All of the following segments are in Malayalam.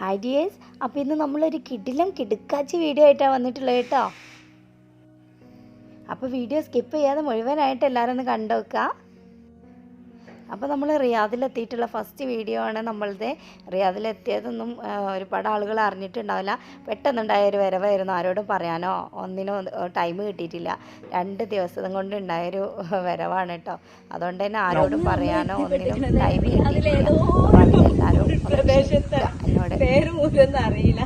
ഹായ് ഡിയേഴ്സ് അപ്പോൾ ഇന്ന് നമ്മളൊരു കിടിലം കിടുക്കാച്ചി വീഡിയോ ആയിട്ടാണ് വന്നിട്ടുള്ളത് കേട്ടോ. അപ്പോൾ വീഡിയോ സ്കിപ്പ് ചെയ്യാതെ മുഴുവനായിട്ട് എല്ലാവരും ഒന്ന് കണ്ടു അപ്പോൾ നമ്മൾ റിയാദിലെത്തിയിട്ടുള്ള ഫസ്റ്റ് വീഡിയോ ആണ് നമ്മളുടെ റിയാദിലെത്തിയതൊന്നും ഒരുപാട് ആളുകൾ അറിഞ്ഞിട്ടുണ്ടാവില്ല. പെട്ടെന്നുണ്ടായ ഒരു വരവായിരുന്നു ആരോടും പറയാനോ ഒന്നിനോ ടൈം കിട്ടിയിട്ടില്ല. രണ്ട് ദിവസം കൊണ്ട് ഉണ്ടായൊരു വരവാണ് കേട്ടോ അതുകൊണ്ട് തന്നെ ആരോടും പറയാനോ ഒന്നിനും ടൈം കിട്ടിയിട്ടില്ല. എന്നോട് അറിയില്ല.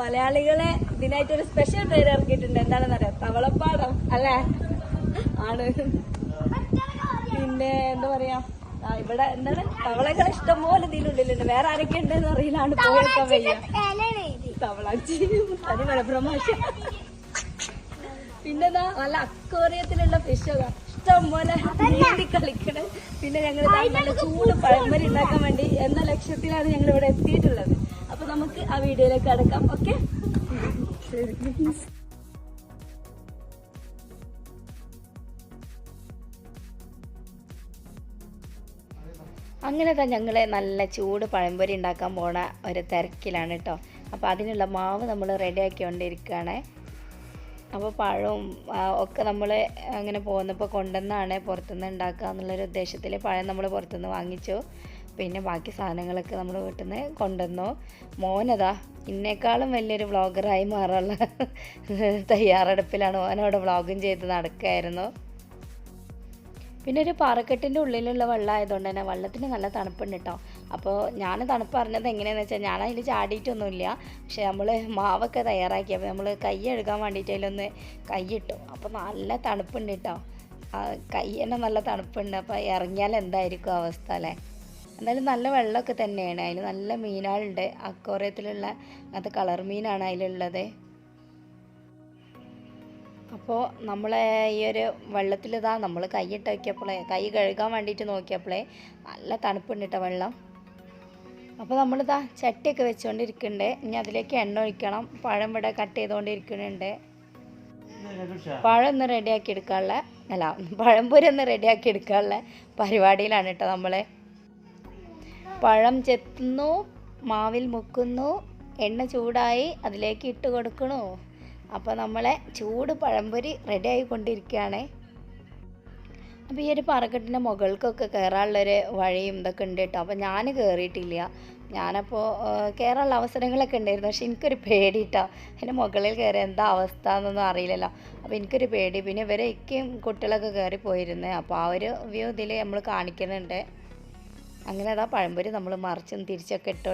മലയാളികളെ ഇതിനായിട്ടൊരു സ്പെഷ്യൽ പേര് ഇറക്കിയിട്ടുണ്ട്. എന്താണെന്നറിയാം? തവളപ്പാടം അല്ലേ? ആണ്. പിന്നെ എന്താ പറയാ? ഇവിടെ എന്താണ്? തവളകൾ ഇഷ്ടംപോലെ ഇതിനുള്ളിലുണ്ട് വേറെ ആരൊക്കെ ഉണ്ടെന്ന് അറിയില്ലാണ് പോയൊക്കെ വയ്യ തവളാച്ചി. അത് മലപ്രമാശ പിന്നെന്താ? നല്ല അക്വേറിയത്തിലുള്ള ഫിഷ് ഇഷ്ടം പോലെ നീന്തി കളിക്കണേ. പിന്നെ ഞങ്ങൾ നല്ല ചൂട് പഴമ്പരി ഉണ്ടാക്കാൻ വേണ്ടി എന്ന ലക്ഷ്യത്തിലാണ് ഞങ്ങൾ ഇവിടെ എത്തിയിട്ടുള്ളത്. അപ്പൊ നമുക്ക് ആ വീഡിയോയിലേക്ക് അടക്കാം ഓക്കെ? അങ്ങനെ തന്നെ ഞങ്ങൾ നല്ല ചൂട് പഴംപൊരി ഉണ്ടാക്കാൻ പോണ ഒരു തിരക്കിലാണ് കേട്ടോ അപ്പോൾ അതിനുള്ള മാവ് നമ്മൾ റെഡിയാക്കിക്കൊണ്ടിരിക്കുകയാണ് അപ്പോൾ പഴവും ഒക്കെ നമ്മൾ അങ്ങനെ പോകുന്നപ്പോൾ കൊണ്ടുവന്നാണ് പുറത്തുനിന്ന് ഉണ്ടാക്കുക എന്നുള്ളൊരു ഉദ്ദേശത്തിൽ പഴം നമ്മൾ പുറത്തുനിന്ന് വാങ്ങിച്ചു. പിന്നെ ബാക്കി സാധനങ്ങളൊക്കെ നമ്മൾ വീട്ടിൽ നിന്ന് കൊണ്ടുവന്നു. മോനതാ ഇന്നേക്കാളും വലിയൊരു വ്ളോഗറായി മാറാനുള്ള തയ്യാറെടുപ്പിലാണ്. മോനവിടെ വ്ളോഗും ചെയ്ത് നടക്കുകയായിരുന്നു പിന്നെ ഒരു പാറക്കെട്ടിന്റെ ഉള്ളിലുള്ള വെള്ളം ആയതുകൊണ്ട് തന്നെ വെള്ളത്തിന് നല്ല തണുപ്പുണ്ട് കേട്ടോ അപ്പോൾ ഞാൻ തണുപ്പ് അറിഞ്ഞത് എങ്ങനെയാണെന്ന് വെച്ചാൽ ഞാൻ അതിൽ ചാടിയിട്ടൊന്നുമില്ല. പക്ഷേ നമ്മൾ മാവൊക്കെ തയ്യാറാക്കി അപ്പോൾ നമ്മൾ കൈ എഴുകാൻ വേണ്ടിയിട്ട് അതിലൊന്ന് കൈയിട്ടു അപ്പോൾ നല്ല തണുപ്പുണ്ട് കേട്ടോ കൈ തന്നെ നല്ല തണുപ്പുണ്ട്. അപ്പോൾ ഇറങ്ങിയാൽ എന്തായിരിക്കും അവസ്ഥ അല്ലേ? എന്തായാലും നല്ല വെള്ളമൊക്കെ തന്നെയാണ്. അതിൽ നല്ല മീനാളുണ്ട്. അക്വോറിയത്തിലുള്ള അങ്ങനത്തെ കളർ മീനാണ് അതിലുള്ളത്. അപ്പോൾ നമ്മളെ ഈ ഒരു വെള്ളത്തിലിതാ നമ്മൾ കൈയിട്ട് നോക്കിയപ്പോളേ കൈ കഴുകാൻ വേണ്ടിയിട്ട് നോക്കിയപ്പോളേ നല്ല തണുപ്പുണ്ട് കേട്ടോ വെള്ളം. അപ്പോൾ നമ്മളിതാ ചട്ടിയൊക്കെ വെച്ചുകൊണ്ടിരിക്കുന്നുണ്ട് ഇനി അതിലേക്ക് എണ്ണ ഒഴിക്കണം. പഴം ഇവിടെ കട്ട് ചെയ്തുകൊണ്ടിരിക്കുന്നുണ്ട് പഴം ഒന്ന് റെഡിയാക്കി എടുക്കാനുള്ള അല്ല പഴംപൊരി ഒന്ന് റെഡിയാക്കി എടുക്കാനുള്ള പരിപാടിയിലാണ് കേട്ടോ നമ്മളെ. പഴം ചെത്തുന്നു മാവിൽ മുക്കുന്നു എണ്ണ ചൂടായി അതിലേക്ക് ഇട്ട് കൊടുക്കണു? അപ്പോൾ നമ്മളെ ചൂട് പഴംപൊരി റെഡി ആയിക്കൊണ്ടിരിക്കുകയാണ്. അപ്പോൾ ഈ ഒരു പാറക്കെട്ടിന്റെ മുകൾക്കൊക്കെ കയറാനുള്ളൊരു വഴിയും ഇതൊക്കെ ഉണ്ട് കേട്ടോ. അപ്പോൾ ഞാൻ കയറിയിട്ടില്ല ഞാനപ്പോൾ കയറാനുള്ള അവസരങ്ങളൊക്കെ ഉണ്ടായിരുന്നു. പക്ഷെ എനിക്കൊരു പേടി കേട്ടോ അതിന്റെ മുകളിൽ കയറി എന്താ അവസ്ഥ എന്നൊന്നും അറിയില്ലല്ലോ. അപ്പോൾ എനിക്കൊരു പേടി. പിന്നെ ഇവരെ ഇക്കയും കുട്ടികളൊക്കെ കയറി പോയിരുന്നേ. അപ്പോൾ ആ ഒരു വ്യൂ ഇതിൽ നമ്മൾ കാണിക്കുന്നുണ്ട്. അങ്ങനെ അതാ പഴംപൊരി നമ്മൾ മറിച്ചും തിരിച്ചൊക്കെ ഇട്ട്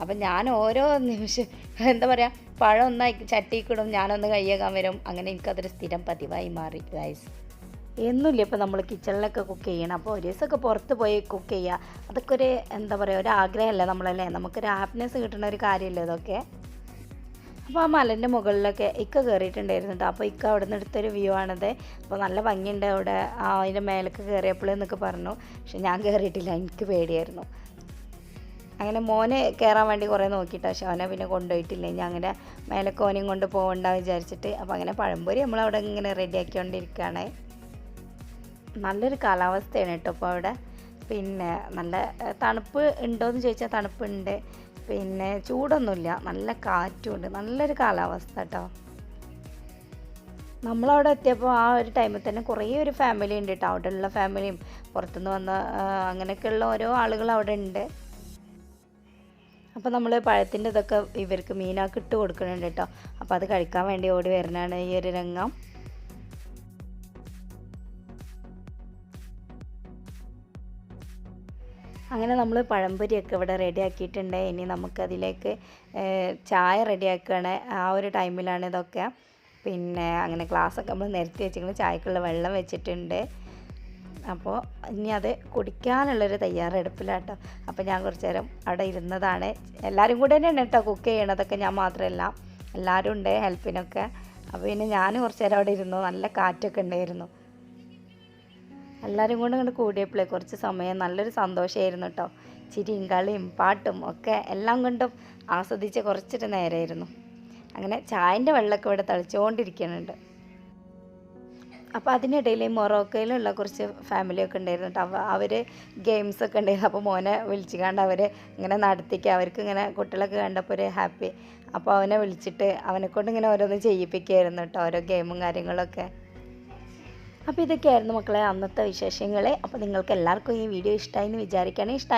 അപ്പം ഞാൻ ഓരോ നിമിഷം എന്താ പറയുക പഴം ഒന്നായി ചട്ടിക്കിടും ഞാനൊന്ന് കയ്യേക്കാൻ വരും അങ്ങനെ എനിക്കതൊരു സ്ഥിരം പതിവായി മാറി ഗൈസ് എന്നുമില്ല ഇപ്പോൾ നമ്മൾ കിച്ചണിലൊക്കെ കുക്ക് ചെയ്യണം. അപ്പോൾ ഒരു ദിവസമൊക്കെ പുറത്ത് പോയി കുക്ക് ചെയ്യുക അതൊക്കെ ഒരു എന്താ പറയുക ഒരു ആഗ്രഹമല്ല നമ്മളല്ലേ? നമുക്കൊരു ഹാപ്പിനെസ് കിട്ടുന്ന ഒരു കാര്യമല്ലേ ഇതൊക്കെ? അപ്പോൾ ആ മലന്റെ മുകളിലൊക്കെ ഇക്ക കയറിയിട്ടുണ്ടായിരുന്നു കേട്ടോ അപ്പോൾ ഇക്ക അവിടെ നിന്ന് എടുത്തൊരു വ്യൂ ആണത്. അപ്പോൾ നല്ല ഭംഗിയുണ്ട് അവിടെ. അതിന്റെ മേലേക്ക് കയറിയപ്പോൾ എന്നൊക്കെ പറഞ്ഞു. പക്ഷെ ഞാൻ കയറിയിട്ടില്ല എനിക്ക് പേടിയായിരുന്നു. അങ്ങനെ മോനെ കയറാൻ വേണ്ടി കുറേ നോക്കിയിട്ട് പക്ഷെ അവനെ പിന്നെ കൊണ്ടുപോയിട്ടില്ല. ഇനി അങ്ങനെ മേലേക്ക് ഓനെയും കൊണ്ട് പോകണ്ട വിചാരിച്ചിട്ട്. അപ്പോൾ അങ്ങനെ പഴംപൊരി നമ്മൾ അവിടെ ഇങ്ങനെ റെഡിയാക്കിക്കൊണ്ടിരിക്കുകയാണ് നല്ലൊരു കാലാവസ്ഥയാണ് കേട്ടോ ഇപ്പോൾ അവിടെ. പിന്നെ നല്ല തണുപ്പ് ഉണ്ടോയെന്ന് ചോദിച്ചാൽ തണുപ്പുണ്ട്. പിന്നെ ചൂടൊന്നുമില്ല. നല്ല കാറ്റുമുണ്ട്. നല്ലൊരു കാലാവസ്ഥ കേട്ടോ. നമ്മളവിടെ എത്തിയപ്പോൾ ആ ഒരു ടൈമിൽ തന്നെ കുറേ ഒരു ഫാമിലി ഉണ്ട് കേട്ടോ. അവിടെയുള്ള ഫാമിലിയും പുറത്തുനിന്ന് വന്ന അങ്ങനെയൊക്കെയുള്ള ഓരോ ആളുകൾ അവിടെ ഉണ്ട്. അപ്പോൾ നമ്മൾ പഴത്തിന്റെ ഇതൊക്കെ ഇവർക്ക് മീനാക്കി ഇട്ട് കൊടുക്കുന്നുണ്ട് കേട്ടോ അപ്പോൾ അത് കഴിക്കാൻ വേണ്ടി ഓടി വരുന്നതാണ് ഈ ഒരു രംഗം. അങ്ങനെ നമ്മൾ പഴംപൊരിയൊക്കെ ഇവിടെ റെഡി ആക്കിയിട്ടുണ്ട് ഇനി നമുക്കതിലേക്ക് ചായ റെഡിയാക്കുകയാണ് ആ ഒരു ടൈമിലാണ് ഇതൊക്കെ. പിന്നെ അങ്ങനെ ഗ്ലാസ്സൊക്കെ നമ്മൾ നിരത്തി വെച്ചിട്ടുണ്ട് ചായക്കുള്ള വെള്ളം വെച്ചിട്ടുണ്ട്. അപ്പോൾ ഇനി അത് കുടിക്കാനുള്ളൊരു തയ്യാറെടുപ്പിലാട്ടോ. അപ്പോൾ ഞാൻ കുറച്ച് നേരം അവിടെ ഇരുന്നതാണ്. എല്ലാവരും കൂടെ തന്നെയാണ് കേട്ടോ കുക്ക് ചെയ്യണതൊക്കെ. ഞാൻ മാത്രമല്ല എല്ലാവരും ഉണ്ട് ഹെൽപ്പിനൊക്കെ. അപ്പോൾ പിന്നെ ഞാൻ കുറച്ച് നേരം അവിടെ ഇരുന്നു. നല്ല കാറ്റൊക്കെ ഉണ്ടായിരുന്നു. എല്ലാവരും കൂടെ ഇങ്ങോട്ട് കൂടിയപ്പോഴേ കുറച്ച് സമയം നല്ലൊരു സന്തോഷമായിരുന്നു കേട്ടോ. ചിരിയും കളിയും പാട്ടും ഒക്കെ എല്ലാം കൊണ്ടും ആസ്വദിച്ച് കുറച്ചിട്ട് നേരമായിരുന്നു അങ്ങനെ ചായന്റെ വെള്ളമൊക്കെ ഇവിടെ തളിച്ചുകൊണ്ടിരിക്കുന്നുണ്ട് അപ്പോൾ അതിനിടയിൽ മൊറോക്കയിലുള്ള കുറച്ച് ഫാമിലിയൊക്കെ ഉണ്ടായിരുന്നു കേട്ടോ. അവർ ഗെയിംസ് ഒക്കെ ഉണ്ടായിരുന്നു. അപ്പോൾ മോനെ വിളിച്ചുകൊണ്ട് അവർ ഇങ്ങനെ നടത്തിക്കുക അവർക്ക് ഇങ്ങനെ കുട്ടികളൊക്കെ കണ്ടപ്പോൾ ഒരു ഹാപ്പി അപ്പോൾ അവനെ വിളിച്ചിട്ട് അവനെക്കൊണ്ട് ഇങ്ങനെ ഓരോന്ന് ചെയ്യിപ്പിക്കുമായിരുന്നു കേട്ടോ ഓരോ ഗെയിമും കാര്യങ്ങളൊക്കെ. അപ്പോൾ ഇതൊക്കെയായിരുന്നു മക്കളെ അന്നത്തെ വിശേഷങ്ങൾ അപ്പോൾ നിങ്ങൾക്ക് എല്ലാവർക്കും ഈ വീഡിയോ ഇഷ്ടമായി എന്ന് വിചാരിക്കുകയാണെങ്കിൽ ഇഷ്ടമായി